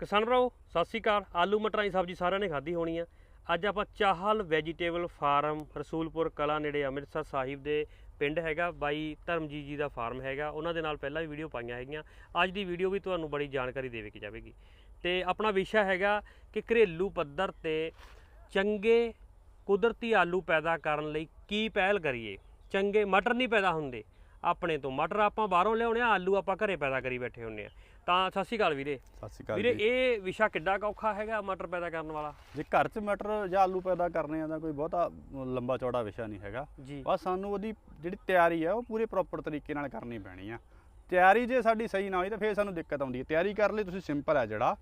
ਕਿਸਾਨ ਭਰਾਓ, ਸਤਿ ਸ੍ਰੀ ਅਕਾਲ। ਆਲੂ, ਮਟਰਾਂ ਦੀ ਸਬਜ਼ੀ ਸਾਰਿਆਂ ਨੇ ਖਾਧੀ ਹੋਣੀ ਆ। ਅੱਜ ਆਪਾਂ ਚਾਹਲ ਵੈਜੀਟੇਬਲ ਫਾਰਮ ਰਸੂਲਪੁਰ ਕਲਾ ਨੇੜੇ ਅੰਮ੍ਰਿਤਸਰ ਸਾਹਿਬ ਦੇ ਪਿੰਡ ਹੈਗਾ। ਬਾਈ ਧਰਮਜੀਤ ਜੀ ਦਾ ਫਾਰਮ ਹੈਗਾ। ਉਹਨਾਂ ਦੇ ਨਾਲ ਪਹਿਲਾਂ ਵੀ ਵੀਡੀਓ ਪਾਈਆਂ ਹੈਗੀਆਂ। ਅੱਜ ਦੀ ਵੀਡੀਓ ਵੀ ਤੁਹਾਨੂੰ ਬੜੀ ਜਾਣਕਾਰੀ ਦੇਵੇਗੀ ਜਾਵੇਗੀ। ਤੇ ਆਪਣਾ ਵਿਸ਼ਾ ਹੈਗਾ ਕਿ ਘਰੇਲੂ ਪੱਧਰ ਤੇ ਚੰਗੇ ਕੁਦਰਤੀ ਆਲੂ ਪੈਦਾ ਕਰਨ ਲਈ ਕੀ ਪਹਿਲ ਕਰੀਏ? ਚੰਗੇ ਮਟਰ ਨਹੀਂ ਪੈਦਾ ਹੁੰਦੇ। ਆਪਣੇ ਤੋਂ। ਮਟਰ ਆਪਾਂ ਬਾਹਰੋਂ ਲਿਆਉਣੇ ਆ ਆਲੂ ਆਪਾਂ ਘਰੇ ਪੈਦਾ ਕਰੀ ਬੈਠੇ ਹੁੰਨੇ ਆ। ਤਾਂ ਸਤਿ ਸ਼੍ਰੀ ਅਕਾਲ ਵੀਰੇ। ਸਤਿ ਸ਼੍ਰੀ ਅਕਾਲ ਵੀਰੇ ਇਹ ਵਿਸ਼ਾ ਕਿੱਡਾ ਔਖਾ ਹੈਗਾ ਮਟਰ ਪੈਦਾ ਕਰਨ ਵਾਲਾ? ਜੇ ਘਰ 'ਚ ਮਟਰ ਜਾਂ ਆਲੂ ਪੈਦਾ ਕਰਨੇ ਆ ਤਾਂ ਕੋਈ ਬਹੁਤਾ ਲੰਬਾ ਚੌੜਾ ਵਿਸ਼ਾ ਨਹੀਂ ਹੈਗਾ। ਬਸ ਸਾਨੂੰ ਉਹਦੀ ਜਿਹੜੀ ਤਿਆਰੀ ਆ ਉਹ ਪੂਰੇ ਪ੍ਰੋਪਰ ਤਰੀਕੇ ਨਾਲ ਕਰਨੀ ਪੈਣੀ ਆ। ਤਿਆਰੀ ਜੇ ਸਾਡੀ ਸਹੀ ਨਾ ਹੋਈ ਤਾਂ ਫੇਰ ਸਾਨੂੰ ਦਿੱਕਤ ਆਉਂਦੀ ਹੈ ਤਿਆਰੀ ਕਰਨ ਲਈ ਤੁਸੀਂ ਸਿੰਪਲ ਹੈ ਜਿਹੜਾ।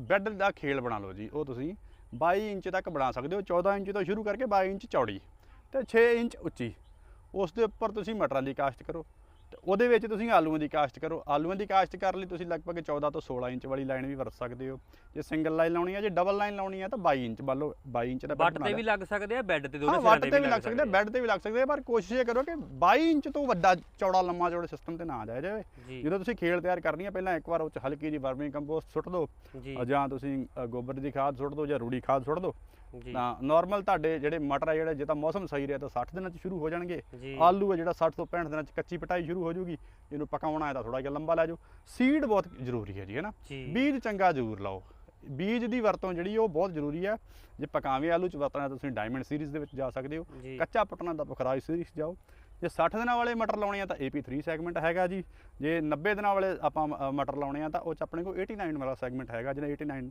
ਬੈੱਡ ਦਾ ਖੇਲ ਬਣਾ ਲਓ ਜੀ ਉਹ ਤੁਸੀਂ 22 ਇੰਚ ਤੱਕ ਬਣਾ ਸਕਦੇ ਹੋ। 14 ਇੰਚ ਤੋਂ ਸ਼ੁਰੂ ਕਰਕੇ 22 ਇੰਚ ਚੌੜੀ ਤੇ 6 ਇੰਚ ਉੱਚੀ। ਉਸ ਦੇ ਉੱਪਰ ਤੁਸੀਂ ਮਟਰਾਂ ਦੀ ਕਾਸ਼ਤ ਕਰੋ ਤੇ ਉਹਦੇ ਵਿੱਚ ਤੁਸੀਂ ਆਲੂਆਂ ਦੀ ਕਾਸ਼ਤ ਕਰੋ। ਆਲੂਆਂ ਦੀ ਕਾਸ਼ਤ ਕਰਨ ਲਈ ਤੁਸੀਂ ਲਗਭਗ 14 ਤੋਂ 16 ਇੰਚ ਵਾਲੀ ਲਾਈਨ ਵੀ ਵਰਤ ਸਕਦੇ ਹੋ। ਜੇ ਸਿੰਗਲ ਲਾਈਨ ਲਾਉਣੀ ਹੈ ਜੇ ਡਬਲ ਲਾਈਨ ਲਾਉਣੀ ਹੈ ਤਾਂ 22 ਇੰਚ ਵੱਲ 22 ਇੰਚ ਦਾ ਬਣਾ ਤੇ। ਵੀ ਲੱਗ ਸਕਦੇ ਆ ਬੈੱਡ ਤੇ ਸਿਰਾਂ ਵੱਟ ਤੇ ਵੀ ਲੱਗ ਸਕਦੇ ਆ ਬੈੱਡ ਤੇ ਵੀ ਲੱਗ ਸਕਦੇ ਆ ਪਰ ਕੋਸ਼ਿਸ਼ ਇਹ ਕਰੋ ਕਿ 22 ਇੰਚ ਤੋਂ ਵੱਡਾ ਚੌੜਾ ਲੰਮਾ ਚੌੜੇ ਸਿਸਟਮ ਤੇ ਨਾ ਜਾਇਆ ਜਾਵੇ। ਜਦੋਂ ਤੁਸੀਂ ਖੇਲ ਤਿਆਰ ਕਰਨੀ ਹੈ ਪਹਿਲਾਂ ਇੱਕ ਵਾਰ ਉਹ ਚ ਹਲਕੀ ਜੀ ਵਰਮੀ ਕੰਪੋਸਟ ਸੁੱਟ ਦਿਓ ਜੀ। ਤੁਸੀਂ ਗੋਬਰ ਦੀ ਖਾਦ ਸੁੱਟ ਦਿਓ ਜਾਂ ਰੂੜੀ ਖਾਦ ਸੁੱਟ ਦਿਓ। ਤਾਂ ਨਾਰਮਲ ਤੁਹਾਡੇ ਜਿਹੜੇ ਮਟਰ ਆ ਜਿਹੜੇ ਜੇ ਤਾਂ ਮੌਸਮ ਸਹੀ ਰਿਹਾ ਤਾਂ 60 ਦਿਨਾਂ ਚ ਸ਼ੁਰੂ ਹੋ ਜਾਣਗੇ। ਆਲੂ ਆ ਜਿਹੜਾ 60 ਤੋਂ 65 ਦਿਨਾਂ ਚ ਕੱਚੀ ਪਟਾਈ ਸ਼ੁਰੂ ਹੋ ਜਾਊਗੀ ਇਹਨੂੰ ਪਕਾਉਣਾ ਹੈ ਤਾਂ ਥੋੜਾ ਜਿਹਾ ਲੰਬਾ ਲੈ ਜਾਓ। ਸੀਡ ਬਹੁਤ ਜ਼ਰੂਰੀ ਹੈ ਜੀ ਹੈ ਨਾ? ਜੀ। ਬੀਜ ਚੰਗਾ ਜ਼ਰੂਰ ਲਾਓ। ਬੀਜ ਦੀ ਵਰਤੋਂ ਜਿਹੜੀ ਉਹ ਬਹੁਤ ਜ਼ਰੂਰੀ ਹੈ। ਜੇ ਪਕਾਵੇਂ ਆਲੂ ਚ ਵਰਤਣਾ ਤੁਸੀਂ ਡਾਇਮੰਡ ਸੀਰੀਜ਼ ਦੇ ਵਿੱਚ ਜਾ ਸਕਦੇ ਹੋ। ਕੱਚਾ ਪਟਣਾ ਦਾ ਬਖਰਾਜ ਸੀਰੀਜ਼ ਜਾਓ। ਜੇ 60 ਦਿਨਾਂ ਵਾਲੇ ਮਟਰ ਲਾਉਣੇ ਆ ਤਾਂ AP3 ਸੈਗਮੈਂਟ ਹੈਗਾ ਜੀ। ਜੇ 90 ਦਿਨਾਂ ਵਾਲੇ ਆਪਾਂ ਮਟਰ ਲਾਉਣੇ ਆ ਤਾਂ ਉਹ ਚ ਆਪਣੇ ਕੋਲ 89 ਵਾਲਾ ਸੈਗਮੈਂਟ ਹੈਗਾ ਜਿਹੜਾ 89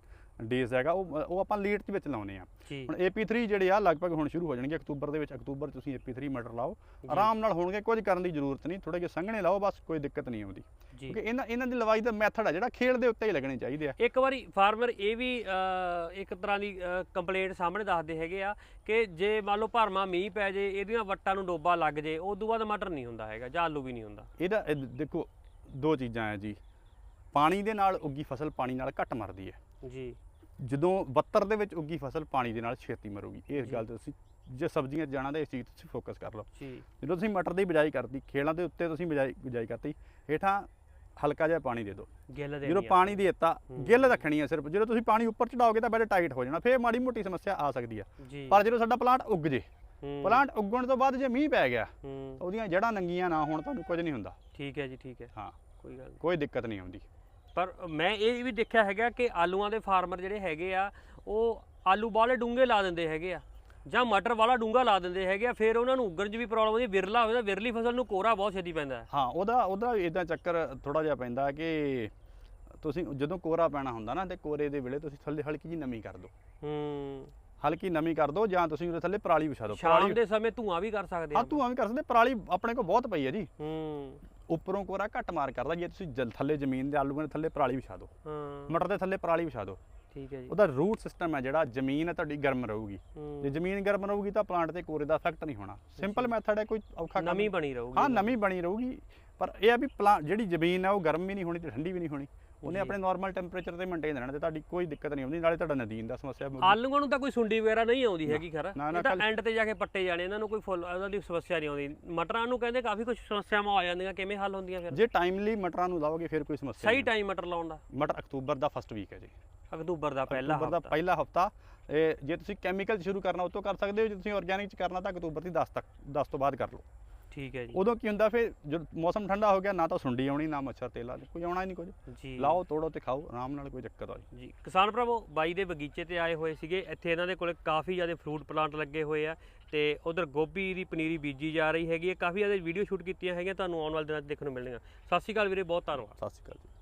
ਡੇਜ਼ ਹੈਗਾ ਉਹ ਉਹ ਆਪਾਂ ਲੇਟ ਦੇ ਵਿੱਚ ਲਾਉਣੇ ਆ। ਹੁਣ AP3 ਜਿਹੜੇ ਆ ਲਗਭਗ ਹੁਣ ਸ਼ੁਰੂ ਹੋ ਜਾਣਗੇ ਅਕਤੂਬਰ ਦੇ ਵਿੱਚ ਅਕਤੂਬਰ ਤੁਸੀਂ AP3 ਮਟਰ ਲਾਓ। ਆਰਾਮ ਨਾਲ ਹੋਣਗੇ ਕੁਝ ਕਰਨ ਦੀ ਜ਼ਰੂਰਤ ਨਹੀਂ ਥੋੜੇ ਜਿਹੇ ਸੰਘਣੇ ਲਾਓ ਬਸ ਕੋਈ ਦਿੱਕਤ ਨਹੀਂ ਆਉਂਦੀ। ਕਿਉਂਕਿ ਇਹਨਾਂ ਇਹਨਾਂ ਦੀ ਲਵਾਈ ਦਾ ਮੈਥਡ ਆ ਜਿਹੜਾ ਖੇਲ ਦੇ ਉੱਤੇ ਹੀ ਲੱਗਣੇ ਚਾਹੀਦੇ ਆ। ਇੱਕ ਵਾਰੀ ਫਾਰਮਰ ਇਹ ਵੀ ਇੱਕ ਤਰ੍ਹਾਂ ਦੀ ਕੰਪਲੇਂਟ ਸਾਹਮਣੇ ਦੱਸਦੇ ਹੈਗੇ ਆ ਕਿ ਜੇ ਮੰਨ ਲਓ ਭਰਮਾ ਮੀਂਹ ਪੈ ਜੇ ਇਹਦੀਆਂ ਵੱਟਾਂ ਨੂੰ ਡੋਬਾ ਲੱਗ ਜੇ ਉਸ ਤੋਂ ਬਾਅਦ ਮਟਰ ਨਹੀਂ ਹੁੰਦਾ ਹੈਗਾ ਜਾਂ ਆਲੂ ਵੀ ਨਹੀਂ ਹੁੰਦਾ। ਇਹਦਾ ਇਹ ਦੇਖੋ ਦੋ ਚੀਜ਼ਾਂ ਆ ਜੀ। ਪਾਣੀ ਦੇ ਨਾਲ ਉੱਗੀ ਫਸਲ ਪਾਣੀ ਨਾਲ ਘੱਟ ਮਰਦੀ ਹੈ ਜੀ। ਜਦੋਂ 72 ਦੇ ਵਿੱਚ ਉੱਗੀ ਫਸਲ ਪਾਣੀ ਦੇ ਨਾਲ ਛੇਤੀ ਮਰੂਗੀ। ਇਸ। ਗੱਲ ਤੇ ਤੁਸੀਂ ਜੇ ਸਬਜ਼ੀਆਂ ਜਾਣਾ ਤਾਂ ਇਸ ਚੀਜ਼ ਤੇ ਫੋਕਸ ਕਰ ਲਓ। ਜੀ। ਜਦੋਂ ਤੁਸੀਂ ਮਟਰ ਦੀ ਬਿਜਾਈ ਕਰਤੀ ਖੇਲਾਂ ਦੇ ਉੱਤੇ ਤੁਸੀਂ ਬਿਜਾਈ ਬਿਜਾਈ ਕਰਤੀ ਹੇਠਾਂ ਹਲਕਾ ਜਿਹਾ ਪਾਣੀ ਦੇ ਦਿਓ। ਗਿੱਲ ਦੇ ਜਦੋਂ ਪਾਣੀ ਦੀ ਦਿੱਤਾ ਹੂੰ। ਗਿੱਲ ਰੱਖਣੀ ਹੈ ਸਿਰਫ। ਜਦੋਂ ਤੁਸੀਂ ਪਾਣੀ ਉੱਪਰ ਚੜਾਓਗੇ ਤਾਂ ਬੈਡ ਟਾਈਟ ਹੋ ਜਾਣਾ ਫੇਰ ਮਾੜੀ ਮੋਟੀ ਸਮੱਸਿਆ ਆ ਸਕਦੀ ਆ। ਜੀ। ਪਰ ਜਦੋਂ ਸਾਡਾ ਪਲਾਂਟ ਉੱਗ ਜੇ ਹੂੰ, ਪਲਾਂਟ ਉੱਗਣ ਤੋਂ ਬਾਅਦ ਜੇ ਮੀਂਹ ਪੈ ਗਿਆ ਤਾਂ ਉਹਦੀਆਂ ਜੜ੍ਹਾਂ ਨੰਗੀਆਂ ਨਾ ਹੋਣ ਤੁਹਾਨੂੰ ਕੁਝ ਨਹੀਂ ਹੁੰਦਾ। ਠੀਕ ਹੈ ਜੀ ਠੀਕ ਹੈ। ਹਾਂ। ਕੋਈ ਗੱਲ ਕੋਈ ਦਿੱਕਤ ਨਹੀਂ ਆਉਂਦੀ। ਪਰ ਮੈਂ ਇਹ ਵੀ ਦੇਖਿਆ ਹੈਗਾ ਕਿ ਆਲੂਆਂ ਦੇ ਫਾਰਮਰ ਜਿਹੜੇ ਹੈਗੇ ਆ ਉਹ ਆਲੂ ਬਾਲੇ ਡੂੰਗੇ ਲਾ ਦਿੰਦੇ ਹੈਗੇ ਆ ਜਾਂ ਮਟਰ ਵਾਲਾ ਡੂੰਗਾ ਲਾ ਦਿੰਦੇ ਹੈਗੇ ਆ ਫਿਰ ਉਹਨਾਂ ਨੂੰ ਉੱਗਣ 'ਚ ਵੀ ਪ੍ਰੋਬਲਮ ਆਉਂਦੀ ਵਿਰਲਾ ਹੋਵੇ ਤਾਂ ਵਿਰਲੀ ਫਸਲ ਨੂੰ ਕੋਰਾ ਬਹੁਤ ਛੇਤੀ ਪੈਂਦਾ ਹੈ। ਹਾਂ ਉਹਦਾ ਉਹਦਾ ਇਦਾਂ ਚੱਕਰ ਥੋੜਾ ਜਿਹਾ ਪੈਂਦਾ ਕਿ ਤੁਸੀਂ ਜਦੋਂ ਕੋਰਾ ਪੈਣਾ ਹੁੰਦਾ ਨਾ ਤੇ ਕੋਰੇ ਦੇ ਵੇਲੇ ਤੁਸੀਂ ਥੱਲੇ ਹਲਕੀ ਜੀ ਨਮੀ ਕਰ ਦਿਓ। ਹੂੰ। ਹਲਕੀ ਨਮੀ ਕਰ ਦਿਓ ਜਾਂ ਤੁਸੀਂ ਉਹਦੇ ਥੱਲੇ ਪਰਾਲੀ ਵਿਛਾ ਦਿਓ। ਸ਼ਾਮ ਦੇ ਸਮੇਂ ਧੂਆਂ ਵੀ ਕਰ ਸਕਦੇ ਹਾਂ ਆ। ਤੂੰ ਐਵੇਂ ਕਰ ਸਕਦੇ ਪਰਾਲੀ ਆਪਣੇ ਕੋਲ ਬਹੁਤ ਪਈ ਹੈ ਜੀ। ਹੂੰ। ਉੱਪਰੋਂ ਕੋਰਾ ਘੱਟ ਮਾਰ ਕਰਦਾ ਜੇ ਤੁਸੀਂ ਜਲ ਥੱਲੇ ਜ਼ਮੀਨ ਦੇ ਆਲੂਆਂ ਦੇ ਥੱਲੇ ਪਰਾਲੀ ਵਿਛਾ ਦਿਓ। ਹਾਂ। ਮਟਰ ਦੇ ਥੱਲੇ ਪਰਾਲੀ ਵਿਛਾ ਦਿਓ। ਠੀਕ ਹੈ ਜੀ। ਉਹਦਾ ਰੂਟ ਸਿਸਟਮ ਹੈ ਜਿਹੜਾ ਜ਼ਮੀਨ ਹੈ ਤੁਹਾਡੀ ਗਰਮ ਰਹੂਗੀ। ਹੂੰ, ਜੇ ਜ਼ਮੀਨ ਗਰਮ ਰਹੂਗੀ ਤਾਂ ਪਲਾਂਟ ਤੇ ਕੋਰੇ ਦਾ ਇਫੈਕਟ ਨਹੀਂ ਹੋਣਾ। ਸਿੰਪਲ ਮੈਥਡ ਹੈ ਕੋਈ ਔਖਾ ਨਮੀ ਬਣੀ ਰਹੂਗੀ ਹਾਂ ਨਮੀ ਬਣੀ ਰਹੂਗੀ ਪਰ ਇਹ ਆ ਵੀ ਜਿਹੜੀ ਜ਼ਮੀਨ ਹੈ ਉਹ ਗਰਮ ਵੀ ਨਹੀਂ ਹੋਣੀ ਤੇ ਠੰਡੀ ਵੀ ਨਹੀਂ ਹੋਣੀ। ਉਹਨੇ। ਆਪਣੇ ਨਾਰਮਲ ਟੈਂਪਰੇਚਰ ਤੇ ਮੇਨਟੇਨ ਰਹਿਣਾ ਤੇ ਤੁਹਾਡੀ ਕੋਈ ਦਿੱਕਤ ਨਹੀਂ ਆਉਂਦੀ ਨਾਲੇ ਤੁਹਾਡਾ ਨਦੀਨ ਦਾ ਸਮੱਸਿਆ ਆਲੂਆਂ ਨੂੰ ਤਾਂ ਕੋਈ ਸੁੰਡੀ ਵਗੈਰਾ ਨਹੀਂ ਆਉਂਦੀ ਹੈਗੀ ਖਰਾ। ਇਹ ਤਾਂ ਐਂਡ ਤੇ ਜਾ ਕੇ ਪੱਟੇ ਜਾਣੇ ਇਹਨਾਂ ਨੂੰ ਕੋਈ ਫੁੱਲ ਉਹਨਾਂ ਦੀ ਸਮੱਸਿਆ ਨਹੀਂ ਆਉਂਦੀ। ਮਟਰਾਂ ਨੂੰ ਕਹਿੰਦੇ ਕਾਫੀ ਕੁਝ ਸਮੱਸਿਆਵਾਂ ਆ ਜਾਂਦੀਆਂ ਕਿਵੇਂ ਹੱਲ ਹੁੰਦੀਆਂ ਫਿਰ? ਜੇ ਟਾਈਮਲੀ ਮਟਰਾਂ ਨੂੰ ਲਾਓਗੇ ਫਿਰ ਕੋਈ ਸਮੱਸਿਆ ਸਹੀ ਟਾਈਮ ਮਟਰ ਲਾਉਣ ਦਾ। ਮਟਰ ਅਕਤੂਬਰ ਦਾ ਫਸਟ ਵੀਕ ਹੈ ਜੀ। ਅਕਤੂਬਰ ਦਾ ਪਹਿਲਾ ਅਕਤੂਬਰ ਦਾ ਹਫ਼ਤਾ। ਪਹਿਲਾ ਹਫਤਾ। ਇਹ ਜੇ ਤੁਸੀਂ ਕੈਮੀਕਲ ਸ਼ੁਰੂ ਕਰਨਾ ਉਹ ਤੋਂ ਕਰ ਸਕਦੇ ਹੋ ਜੇ ਤੁਸੀਂ ਆਰਗੈਨਿਕ ਚ ਕਰਨਾ ਤਾਂ ਅਕਤੂਬਰ ਦੀ 10 ਤੱਕ 10 ਤੋਂ ਬਾਅਦ ਕਰ ਲਓ। ਠੀਕ ਹੈ ਜੀ। ਉਦੋਂ ਕੀ ਹੁੰਦਾ ਫਿਰ ਜਦ ਮੌਸਮ ਠੰਡਾ ਹੋ ਗਿਆ ਨਾ ਤਾਂ ਸੁੰਡੀ ਆਉਣੀ ਨਾ ਮੱਛਰ ਤੇਲਾ ਕੋਈ ਆਉਣਾ ਹੀ ਨਹੀਂ ਕੁਝ। ਜੀ। ਲਾਓ ਤੋੜੋ ਤੇ ਖਾਓ ਆਰਾਮ ਨਾਲ ਕੋਈ ਚੱਕਰ ਆ ਜੀ ਕਿਸਾਨ ਭਰਾਵੋ ਬਾਈ ਦੇ ਬਗੀਚੇ ਤੇ ਆਏ ਹੋਏ ਸੀਗੇ। ਇੱਥੇ ਇਹਨਾਂ ਦੇ ਕੋਲੇ ਕਾਫੀ ਜ਼ਿਆਦਾ ਫਰੂਟ ਪਲਾਂਟ ਲੱਗੇ ਹੋਏ ਆ ਤੇ ਉਧਰ ਗੋਭੀ ਦੀ ਪਨੀਰੀ ਬੀਜੀ ਜਾ ਰਹੀ ਹੈਗੀ ਹੈ। ਕਾਫੀ ਜ਼ਿਆਦਾ ਵੀਡੀਓ ਸ਼ੂਟ ਕੀਤੀਆਂ ਹੈਗੀਆਂ ਤੁਹਾਨੂੰ ਆਉਣ ਵਾਲੇ ਦਿਨਾਂ 'ਚ ਦੇਖਣ ਨੂੰ ਮਿਲਣਗੀਆਂ। ਸਤਿ ਸ਼੍ਰੀ ਅਕਾਲ ਵੀਰੇ ਬਹੁਤ ਧੰਨਵਾਦ। ਸਤਿ ਸ਼੍ਰੀ ਅਕਾਲ ਜੀ।